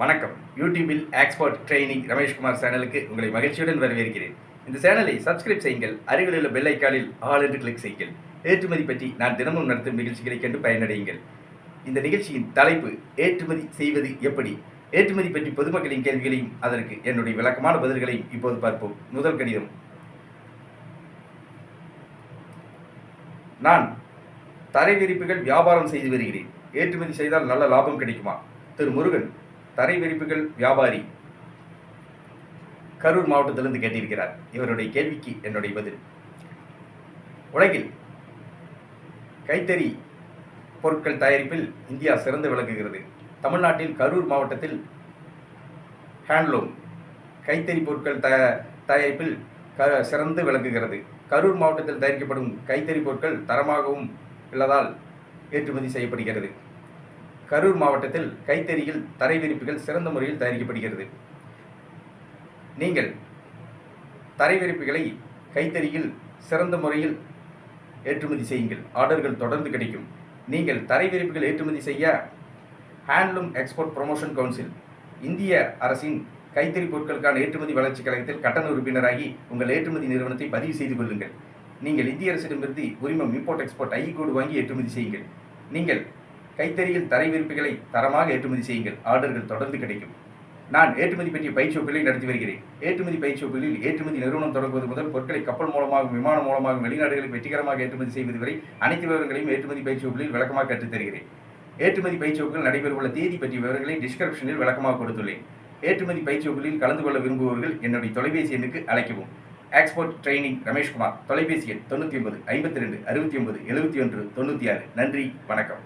வணக்கம். யூடியூபில் expert training Rameshkumar சேனலுக்கு உங்களை மகிழ்ச்சியுடன் வரவேற்கிறேன். இந்த சேனலை சப்ஸ்கிரைப் செய்யுங்கள். அருகில் உள்ள பெல் ஐக்கானில் ஆல் என்று கிளிக் செய்யுங்கள். ஏற்றுமதி பற்றி நான் தினமும் நடத்தும் நிகழ்ச்சிகளை கண்டு பயனடையுங்கள். இந்த நிகழ்ச்சியின் தலைப்பு ஏற்றுமதி செய்வது எப்படி? ஏற்றுமதி பற்றி பொதுமக்களின் கேள்விகளையும் அதற்கு என்னுடைய விளக்கமான பதில்களையும் இப்போது பார்ப்போம். முதல் கடிதம். நான் தரை விரிப்புகள் வியாபாரம் செய்து வருகிறேன். ஏற்றுமதி செய்தால் நல்ல லாபம் கிடைக்குமா? திரு முருகன் தரை விரிப்புகள் வியாபாரி கரூர் மாவட்டத்திலிருந்து கேட்டிருக்கிறார். இவருடைய கேள்விக்கு என்னுடைய பதில். உலகில் கைத்தறி பொருட்கள் தயாரிப்பில் இந்தியா சிறந்து விளங்குகிறது. தமிழ்நாட்டில் கரூர் மாவட்டத்தில் ஹேண்ட்லூம் கைத்தறி பொருட்கள் த தயாரிப்பில் க சிறந்து விளங்குகிறது. கரூர் மாவட்டத்தில் தயாரிக்கப்படும் கைத்தறி பொருட்கள் தரமாகவும் உள்ளதால் ஏற்றுமதி செய்யப்படுகிறது. கரூர் மாவட்டத்தில் கைத்தறியில் தரை விரிப்புகள் சிறந்த முறையில் தயாரிக்கப்படுகிறது. நீங்கள் தரை விரிப்புகளை கைத்தறியில் சிறந்த முறையில் ஏற்றுமதி செய்யுங்கள். ஆர்டர்கள் தொடர்ந்து கிடைக்கும். நீங்கள் தரை விரிப்புகள் ஏற்றுமதி செய்ய ஹேண்ட்லூம் எக்ஸ்போர்ட் ப்ரொமோஷன் கவுன்சில் இந்திய அரசின் கைத்தறி பொருட்களுக்கான ஏற்றுமதி வளர்ச்சி கழகத்தில் கட்டண உறுப்பினராகி உங்கள் ஏற்றுமதி நிறுவனத்தை பதிவு செய்து கொள்ளுங்கள். நீங்கள் இந்திய அரசிடமிருந்து உரிமம் இம்போர்ட் எக்ஸ்போர்ட் ஐ கோடு வாங்கி ஏற்றுமதி செய்யுங்கள். நீங்கள் கைத்தறியில் தரை விரிப்புகளை தரமாக ஏற்றுமதி செய்யுங்கள். ஆர்டர்கள் தொடர்ந்து கிடைக்கும். நான் ஏற்றுமதி பற்றிய பயிற்சி வகுப்புகளை நடத்தி வருகிறேன். ஏற்றுமதி பயிற்சி வகுப்புகளில் ஏற்றுமதி நிறுவனம் தொடங்குவது முதல் பொருட்களை கப்பல் மூலமாகவும் விமானம் மூலமாகவும் வெளிநாடுகளில் வெற்றிகரமாக ஏற்றுமதி செய்வது வரை அனைத்து விவரங்களையும் ஏற்றுமதி பயிற்சி வகுப்புகளில் விளக்கமாக கற்றுத் தருகிறேன். ஏற்றுமதி பயிற்சி வகுப்புகள் நடைபெறவுள்ள தேதி பற்றிய விவரங்களை டிஸ்கிரிப்ஷனில் விளக்கமாக கொடுத்துள்ளேன். ஏற்றுமதி பயிற்சி வகுப்புகளில் கலந்து கொள்ள விரும்புபவர்கள் என்னுடைய தொலைபேசி எண்ணுக்கு அழைக்கவும். எக்ஸ்போர்ட் ட்ரைனிங் ரமேஷ்குமார் தொலைபேசி எண் தொண்ணூற்றி ஒன்பது ஐம்பத்தி ரெண்டு அறுபத்தி ஒன்பது எழுபத்தி ஒன்று தொண்ணூற்றி ஆறு. நன்றி வணக்கம்.